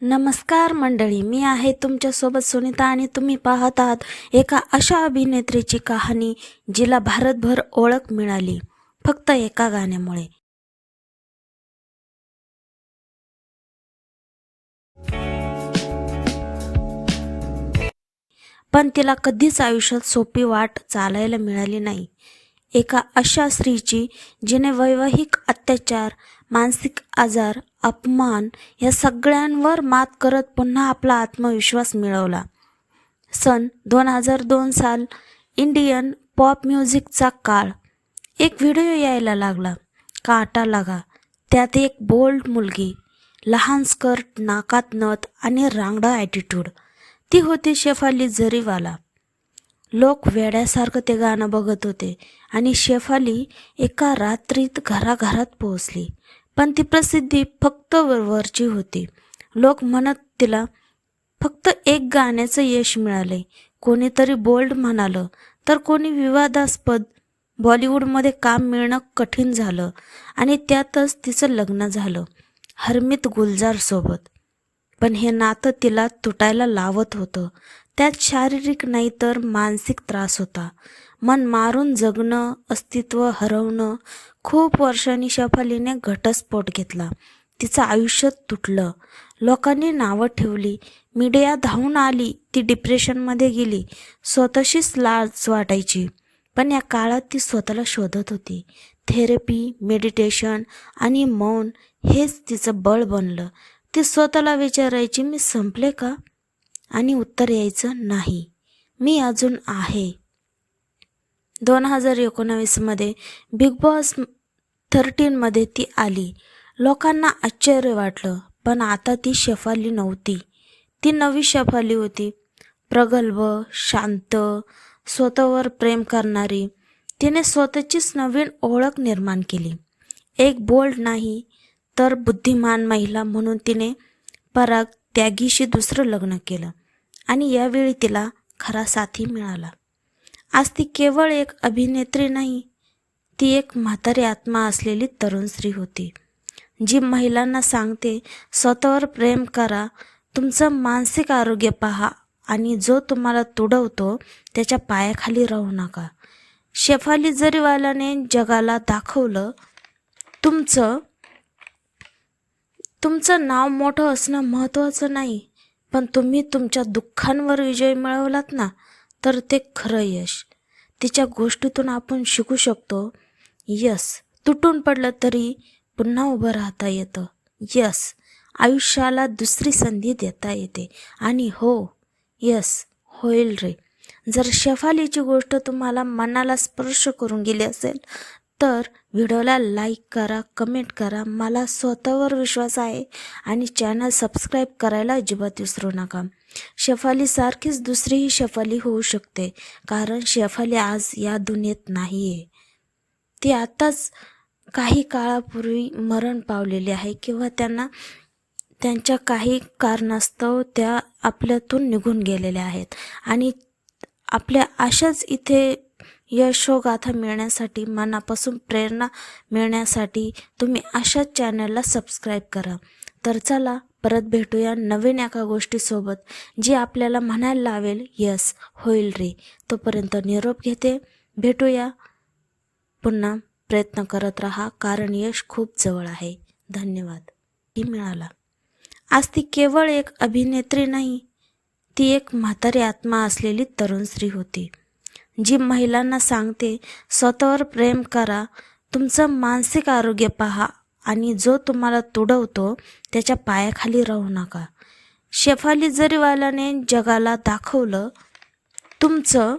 नमस्कार मंडळी मी आहे तुमच्यासोबत सुनीता आणि तुम्ही पाहत आहात एका अशा अभिनेत्रीची कहाणी जिला भारतभर ओळख मिळाली फक्त एका गाण्यामुळे. पण तिला कधीच आयुष्यात सोपी वाट चालायला मिळाली नाही. एका अशा स्त्रीची जिने वैवाहिक अत्याचार मानसिक आजार अपमान या सगळ्यांवर मात करत पुन्हा आपला आत्मविश्वास मिळवला. सन दोन हजार दोन साल इंडियन पॉप म्युझिकचा काळ. एक व्हिडिओ यायला लागला. काटा लागा. त्यात एक बोल्ड मुलगी लहान स्कर्ट नाकात नथ आणि रांगडा ॲटिट्यूड ती होती शेफाली जरीवाला लोक वेड्यासारखं ते गाणं बघत होते आणि शेफाली एका रात्रीत घराघरात पोहोचली. पण ती प्रसिद्धी फक्त वरवरची होती. लोक म्हणत तिला फक्त एक गाण्याचं यश मिळाले कोणीतरी बोल्ड म्हणालं तर कोणी विवादास्पद बॉलिवूडमध्ये काम मिळणं कठीण झालं आणि त्यातच तिचं लग्न झालं हरमित गुलजारसोबत पण हे नातं तिला तुटायला लावत होतं. त्यात शारीरिक नाही तर मानसिक त्रास होता. मन मारून जगणं अस्तित्व हरवणं खूप वर्षांनी शफालीने घटस्फोट घेतला. तिचं आयुष्य तुटलं. लोकांनी नावं ठेवली. मीडिया धावून आली. ती डिप्रेशनमध्ये गेली. स्वतःशीच लाज वाटायची. पण या काळात ती स्वतःला शोधत होती. थेरपी मेडिटेशन आणि मौन हेच तिचं बळ बनलं. ती स्वतःला विचारायची मी संपले का? आणि उत्तर यायचं नाही. मी अजून आहे. दोन हजार एकोणावीसमध्ये बिग बॉस थर्टीनमध्ये ती आली. लोकांना आश्चर्य वाटलं पण आता ती शेफाली नव्हती. ती नवी शेफाली होती. प्रगल्भ शांत स्वतःवर प्रेम करणारी. तिने स्वतःचीच नवीन ओळख निर्माण केली. एक बोल्ड नाही तर बुद्धिमान महिला म्हणून तिने पराग त्यागीशी दुसरं लग्न केलं. आणि यावेळी तिला खरा साथी मिळाला. आज ती केवळ एक अभिनेत्री नाही ती एक म्हातारी आत्मा असलेली तरुण स्त्री होती जी महिलांना सांगते स्वतःवर प्रेम करा तुमचं मानसिक आरोग्य पहा आणि जो तुम्हाला तुडवतो त्याच्या पायाखाली राहू नका. शेफाली जरीवालाने जगाला दाखवलं तुमचं तुमचं नाव मोठं असणं महत्त्वाचं नाही. पण तुम्ही तुमच्या दुःखांवर विजय मिळवलात ना तर ते खरं यश. तिच्या गोष्टीतून आपण शिकू शकतो. यस तुटून पडलं तरी पुन्हा उभं राहता येतं. यस आयुष्याला दुसरी संधी देता येते. आणि हो यस होईल रे. जर शेफालीची गोष्ट तुम्हाला मनाला स्पर्श करून गेली असेल तर व्हिडिओला लाईक करा कमेंट करा. मला स्वतःवर विश्वास आहे आणि चॅनल सबस्क्राईब करायला अजिबात विसरू नका. शेफालीसारखीच दुसरीही शेफाली होऊ शकते कारण शेफाली आज या दुनियेत नाही आहे ती आताच काही काळापूर्वी मरण पावलेली आहे किंवा त्यांना त्यांच्या काही कारणास्तव त्या आपल्यातून निघून गेलेल्या आहेत. आणि आपल्या अशाच इथे यशोगाथा मिळण्यासाठी मनापासून प्रेरणा मिळण्यासाठी तुम्ही अशाच चॅनलला सबस्क्राईब करा. तर चला परत भेटूया नवीन एका गोष्टीसोबत जी आपल्याला म्हणायला लावेल यस होईल रे. तोपर्यंत निरोप घेते. भेटूया. पुन्हा प्रयत्न करत राहा कारण यश खूप जवळ आहे. धन्यवाद. ही मिळाला. आज ती केवळ एक अभिनेत्री नाही ती एक म्हातारी आत्मा असलेली तरुण स्त्री होती. जी महिलांना सांगते स्वतःवर प्रेम करा तुमचं मानसिक आरोग्य पहा आणि जो तुम्हाला तुडवतो त्याच्या पायाखाली राहू नका. शेफाली जरीवालाने जगाला दाखवलं तुमचं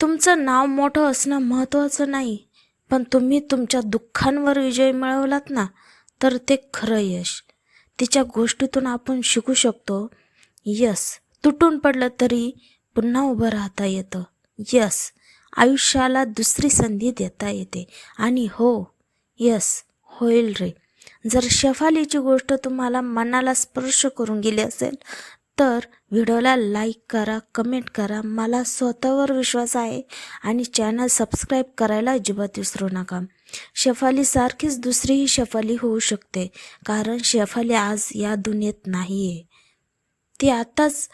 तुमचं नाव मोठं असणं महत्त्वाचं नाही पण तुम्ही तुमच्या दुःखांवर विजय मिळवलात ना तर ते खरं यश. तिच्या गोष्टीतून आपण शिकू शकतो. यस. तुटून पडलं तरी पुन्हा उभं राहता येतं. यस आयुष्याला दुसरी संधी देता येते. आणि हो यस होईल रे. जर शेफालीची गोष्ट तुम्हाला मनाला स्पर्श करून गेली असेल तर व्हिडिओला लाईक करा कमेंट करा. मला स्वतःवर विश्वास आहे आणि चॅनल सबस्क्राईब करायला अजिबात विसरू नका. शेफालीसारखीच दुसरीही शेफाली होऊ शकते कारण शेफाली आज या दुनियेत नाही आहे ती आताच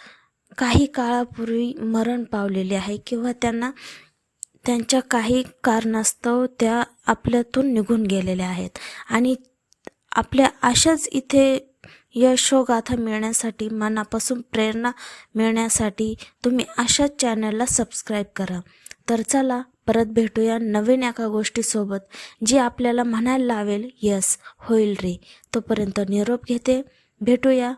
काही काळापूर्वी मरण पावलेले आहे किंवा त्यांना त्यांच्या काही कारणास्तव त्या आपल्यातून निघून गेलेल्या आहेत. आणि आपल्या अशाच इथे यशोगाथा मिळण्यासाठी मनापासून प्रेरणा मिळण्यासाठी तुम्ही अशाच चॅनलला सबस्क्राईब करा. तर चला परत भेटूया नवीन एका गोष्टीसोबत जी आपल्याला म्हणायला लावेल यस होईल रे. तोपर्यंत निरोप घेते. भेटूया.